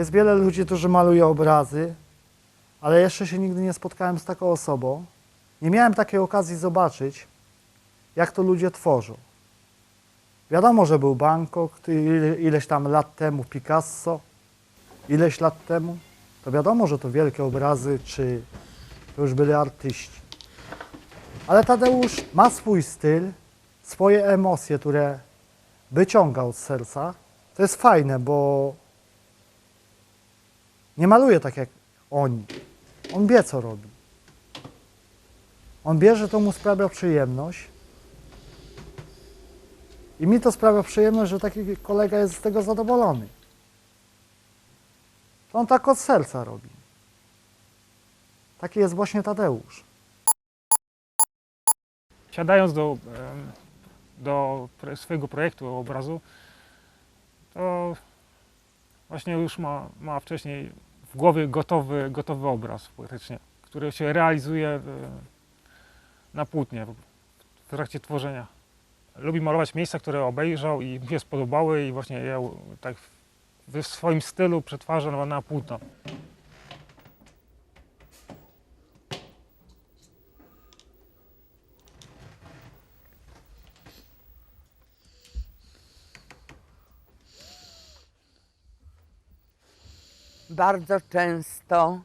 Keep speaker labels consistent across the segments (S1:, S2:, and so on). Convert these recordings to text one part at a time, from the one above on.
S1: Jest wiele ludzi, którzy malują obrazy, ale jeszcze się nigdy nie spotkałem z taką osobą. Nie miałem takiej okazji zobaczyć, jak to ludzie tworzą. Wiadomo, że był Bangkok ile- ileś tam lat temu, Picasso ileś lat temu. To wiadomo, że to wielkie obrazy, czy to już byli artyści. Ale Tadeusz ma swój styl, swoje emocje, które wyciąga od serca. To jest fajne, bo nie maluje tak jak oni. On wie, co robi. On wie, że to mu sprawia przyjemność. I mi to sprawia przyjemność, że taki kolega jest z tego zadowolony. To on tak od serca robi. Taki jest właśnie Tadeusz.
S2: Siadając do, do swojego projektu obrazu, to właśnie już ma, ma wcześniej w głowie gotowy, gotowy obraz praktycznie, który się realizuje e, na płótnie w trakcie tworzenia. Lubi malować miejsca, które obejrzał i mu się spodobały i właśnie je tak w swoim stylu przetwarza na płótno.
S3: Bardzo często.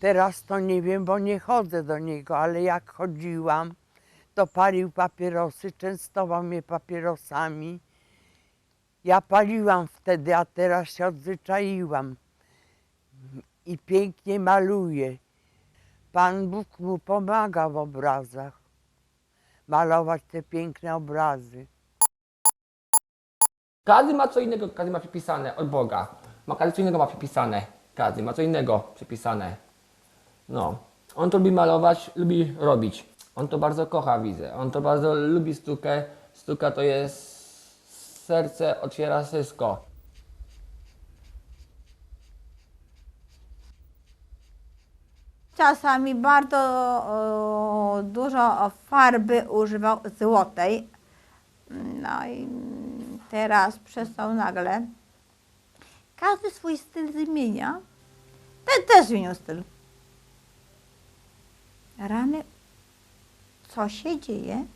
S3: Teraz to nie wiem, bo nie chodzę do niego, ale jak chodziłam, to palił papierosy, częstował mnie papierosami. Ja paliłam wtedy, a teraz się odzwyczaiłam. I pięknie maluje. Pan Bóg mu pomaga w obrazach. Malować te piękne obrazy.
S4: Każdy ma co innego, każdy ma przypisane od Boga. Ma każdy co innego ma przypisane. Każdy ma co innego przypisane. No. On to lubi malować, lubi robić. On to bardzo kocha, widzę. On to bardzo lubi sztukę. Sztuka to jest serce, otwiera wszystko.
S5: Czasami bardzo o, dużo farby używał złotej. No i teraz przestał nagle. Każdy swój styl zmienia. Ten też zmienił styl. Rany, co się dzieje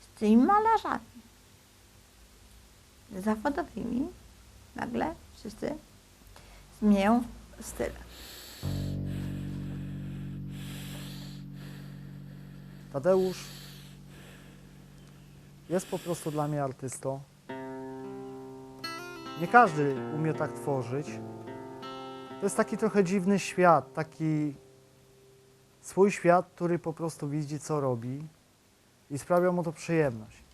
S5: z tymi malarzami zawodowymi? Nagle wszyscy zmieniają styl.
S1: Tadeusz jest po prostu dla mnie artystą. Nie każdy umie tak tworzyć. To jest taki trochę dziwny świat, taki swój świat, który po prostu widzi, co robi i sprawia mu to przyjemność.